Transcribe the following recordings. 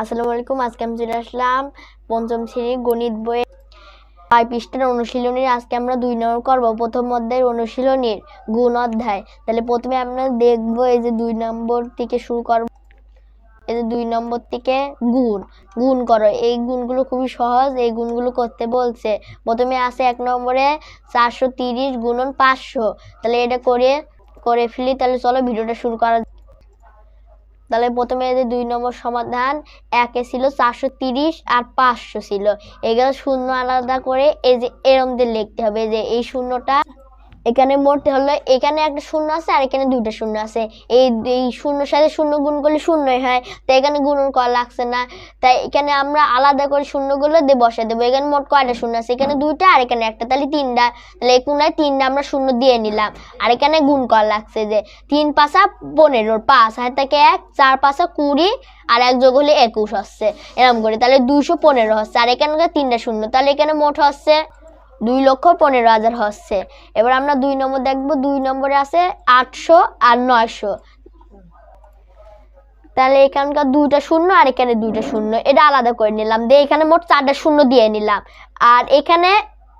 আসসালামু আলাইকুম, আজকে আমি চলে আসলাম পঞ্চম শ্রেণির গণিত বইয়ে ছয় পৃষ্ঠার অনুশীলনীর। আজকে আমরা দুই নম্বর করব, প্রথম অধ্যায়ের অনুশীলনীর গুণ অধ্যায়। তাহলে প্রথমে আমরা দেখব এই যে দুই নম্বর থেকে শুরু করব। এই যে দুই নম্বর থেকে গুণ গুণ করো। এই গুণগুলো খুবই সহজ, এই গুণগুলো করতে বলছে। প্রথমে আছে এক নম্বরে চারশো তিরিশ গুণন পাঁচশো। তাহলে এটা করে করে ফেলি, তাহলে চলো ভিডিওটা শুরু করা। তাহলে প্রথমে যে দুই নম্বর সমাধান, একে ছিল চারশো তিরিশ আর পাঁচশো ছিল। এগুলো শূন্য আলাদা করে এই যে এরম দিয়ে লিখতে হবে যে এই শূন্যটা এখানে মোট হলো, এখানে একটা শূন্য আছে আর এখানে দুইটা শূন্য আছে। এই এই শূন্যর সাথে শূন্য গুণ করলে শূন্যই হয় তো এখানে গুণন করা লাগছে না। তাই এখানে আমরা আলাদা করে শূন্যগুলো দিয়ে বসে দেবো। এখানে মোট কয়টা শূন্য আছে? এখানে দুইটা আর এখানে একটা, তাহলে তিনটা। তাহলে এই কোনায় তিনটা আমরা শূন্য দিয়ে নিলাম। আর এখানে গুণ করা লাগছে যে তিন পাশা পনেরো, পাঁচ হাত তাকে এক, চার পাশা কুড়ি আর এক যোগ হলে একুশ হচ্ছে। এরকম করে, তাহলে দুইশো পনেরো হচ্ছে। আর এখানে তিনটা শূন্য, তাহলে এখানে মোট হচ্ছে দুই লক্ষ পনেরো হাজার হচ্ছে। এবার আমরা দুই নম্বর দেখব, দুই নম্বরে আছে আটশো আর নয়শো। তাহলে এখানকার দুইটা শূন্য আর এখানে দুইটা শূন্য। এটা আলাদা করে নিলাম, দিয়ে এখানে মোট চারটা শূন্য দিয়ে নিলাম। আর এখানে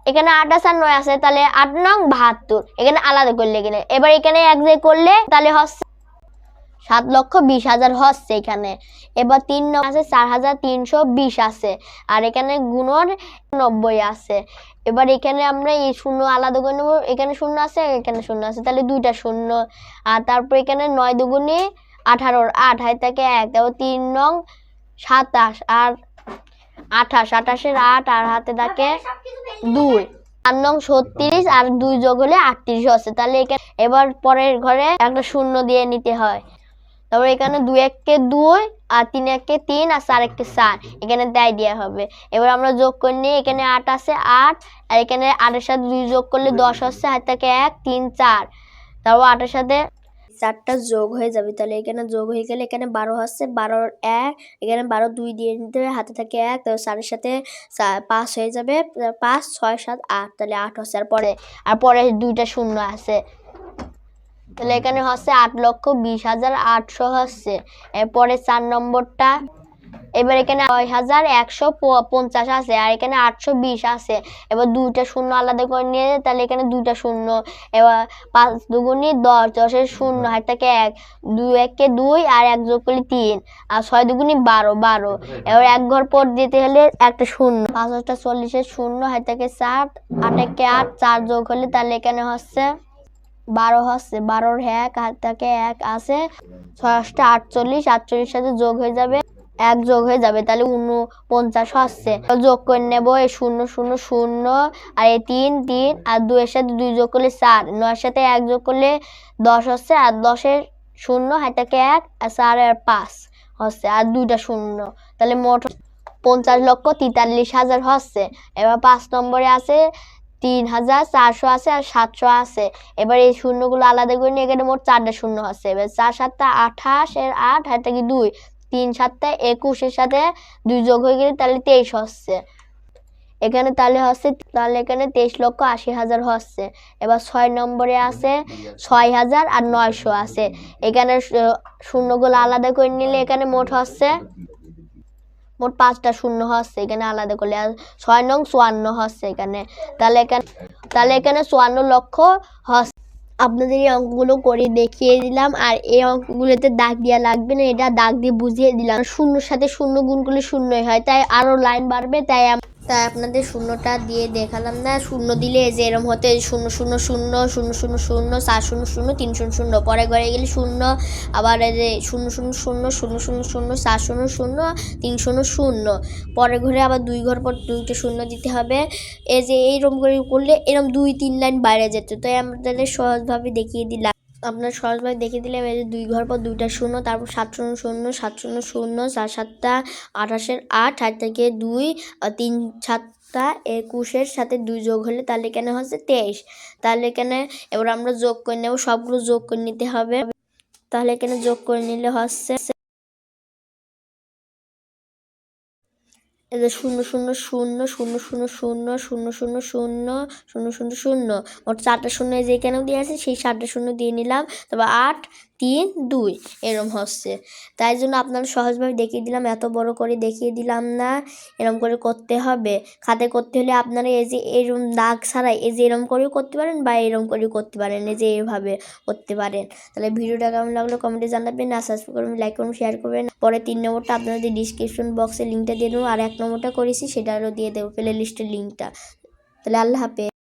এখানে আছে আর নয় আছে, তাহলে আট নং বাহাত্তর। এখানে আলাদা করলে এখানে এবার এখানে এক করলে, তাহলে হচ্ছে সাত লক্ষ বিশ হাজার হচ্ছে এখানে। এবার তিন আছে, চার হাজার তিনশো বিশ আছে। আর এখানে গুণর নব্বই আছে। এবার এখানে আমরা এই শূন্য আলাদা করে নেব। এখানে শূন্য আছে, এখানে শূন্য আছে। তাহলে দুইটা শূন্য। আর তারপর এখানে নয় দুগুণে আঠারোর আট হাই থেকে এক। তারপর তিন নং সাতাশ আর আঠাশ। আঠাশের আট আর হাতে থাকে দুই। চার নং ছত্রিশ আর দুই যোগ হলে আটত্রিশ হচ্ছে। তাহলে এখানে এবার পরের ঘরে একটা শূন্য দিয়ে নিতে হয়। তারপর এখানে দুই এককে দুই, আর তিন এককে তিন, আর চার এককে চার। এখানে দেয় দেওয়া হবে। এবার আমরা যোগ করে নিই, এখানে আট আছে, আট, আর এখানে আটের সাথে দুই যোগ করলে দশ হচ্ছে হাত থেকে এক, তিন, চার। তারপর আটের সাথে চারটা যোগ হয়ে যাবে। তাহলে এখানে যোগ হয়ে গেলে এখানে বারো হচ্ছে, বারোর এক, এখানে বারো দুই দিয়ে নিতে হবে, হাতে থাকে এক, তারপর চারের সাথে পাঁচ হয়ে যাবে, পাঁচ, ছয়, সাত, আট, তাহলে আট হচ্ছে। আর পরে আর পরে দুইটা শূন্য আছে। তাহলে এখানে হচ্ছে আট লক্ষ বিশ হাজার আটশো হচ্ছে। এরপরে চার নম্বরটা। এবার এখানে ছয় হাজার একশো পঞ্চাশ আছে, আর এখানে আটশো বিশ আছে। এবার দুইটা শূন্য আলাদা করে নিয়ে তাহলে এখানে দুইটা শূন্য। এবার পাঁচ দুগুণি দশ, দশের শূন্য হাত থেকে এক। দুই একে দুই আর এক যোগ করলে তিন, আর ছয় দুগুণি বারো বারো। এবার এক ঘর পর দিতে হলে একটা শূন্য। পাঁচ হাজারটা চল্লিশের শূন্য হাত থেকে চার আট একে আট, চার যোগ হলে তাহলে এখানে হচ্ছে বারো হচ্ছে বারোর এক হাত থেকে এক আছে ছয় আটটা আটচল্লিশ আটচল্লিশ সাথে যোগ হয়ে যাবে, এক যোগ হয়ে যাবে, তাহলে উনপঞ্চাশ হচ্ছে যোগ করে নেব, এই শূন্য শূন্য শূন্য, আর এই তিন তিন, আর দুইয়ের সাথে দুই যোগ করলে চার, নয়ের সাথে এক যোগ করলে দশ হচ্ছে, আর দশের শূন্য হাত থেকে এক, আর চার, আর পাঁচ হচ্ছে, আর দুইটা শূন্য, তাহলে মোট পঞ্চাশ লক্ষ তেতাল্লিশ হাজার হচ্ছে। এবার পাঁচ নম্বরে আছে তিন হাজার চারশো আছে আর সাতশো আছে। এবার এই শূন্যগুলো আলাদা করে নিয়ে এখানে মোট চারটা শূন্য হচ্ছে এবার চার সাতটা আঠাশ, এর আট হাত থেকে দুই? তিন সাতটা একুশের সাথে দুই যোগ হয়ে গেলে তাহলে তেইশ হচ্ছে। এখানে তাহলে হচ্ছে, তাহলে এখানে তেইশ লক্ষ আশি হাজার হচ্ছে। এবার ছয় নম্বরে আছে ছয় হাজার আর নয়শো আছে। এখানে শূন্যগুলো আলাদা করে নিলে এখানে মোট হচ্ছে মোট পাঁচটা শূন্য হচ্ছে এখানে, আলাদা করলে আর ছয় নং চুয়ান্ন হচ্ছে এখানে। তাহলে এখানে তাহলে এখানে চুয়ান্ন লক্ষ হচ্ছে। আপনাদের এই অঙ্কগুলো করে দেখিয়ে দিলাম, আর এই অঙ্কগুলোতে দাগ দেওয়া লাগবে না, এটা দাগ দিয়ে বুঝিয়ে দিলাম। শূন্যর সাথে শূন্য গুণ করলে শূন্যই হয়, তাই আরও লাইন বাড়বে, তাই তাই আপনাদের শূন্যটা দিয়ে দেখালাম না শূন্য দিলে যে এরম হতে শূন্য শূন্য শূন্য শূন্য শূন্য শূন্য চার শূন্য শূন্য তিন শূন্য শূন্য পরে ঘরে গেলে শূন্য আবার যে শূন্য শূন্য শূন্য শূন্য শূন্য শূন্য চার শূন্য শূন্য তিন শূন্য শূন্য পরে ঘরে আবার দুই ঘর পর দুইটা শূন্য দিতে হবে এই যে এইরকম করে করলে এরকম দুই তিন লাইন বাইরে যেত তাই আমাদের সহজভাবে দেখিয়ে দিলাম আপনার সহজভাবে দেখে দিলাম, এই যে দুই ঘর পর দুইটা শূন্য, তারপর সাত শূন্য শূন্য, সাত শূন্য শূন্য, চার সাতটা, আঠাশের আট আট থেকে দুই তিন সাতটা, একুশের সাথে দুই যোগ হলে তাহলে এখানে হচ্ছে তেইশ? তাহলে এখানে এবার আমরা যোগ করে নেব, সবগুলো যোগ করে নিতে হবে। তাহলে এখানে যোগ করে নিলে হচ্ছে যে শূন্য শূন্য শূন্য শূন্য শূন্য শূন্য শূন্য শূন্য শূন্য শূন্য শূন্য শূন্য মোট চারটা শূন্য এই যে এখানেও দিয়ে আছে সেই চারটা শূন্য দিয়ে নিলাম তারপর আট তিন দুই এরম হচ্ছে তাই জন্য আপনারা সহজভাবে দেখিয়ে দিলাম এত বড় করে দেখিয়ে দিলাম না এরম করে করতে হবে খাতে করতে হলে আপনারা এই যে এরম দাগ ছাড়াই এই যে এরম করেও করতে পারেন বা এরম করেও করতে পারেন এই যে এইভাবে করতে পারেন তাহলে ভিডিওটা কেমন লাগল কমেন্টে জানাবেন আর সাবস্ক্রাইব করবেন লাইক করুন শেয়ার করবেন পরে তিন নম্বরটা আপনাদের ডিসক্রিপশন বক্সে লিঙ্কটা দিয়ে দেবো আর এক নম্বরটা করেছি সেটারও দিয়ে দেবো প্লে লিস্টের লিঙ্কটা তাহলে আল্লাহ হাফেজ।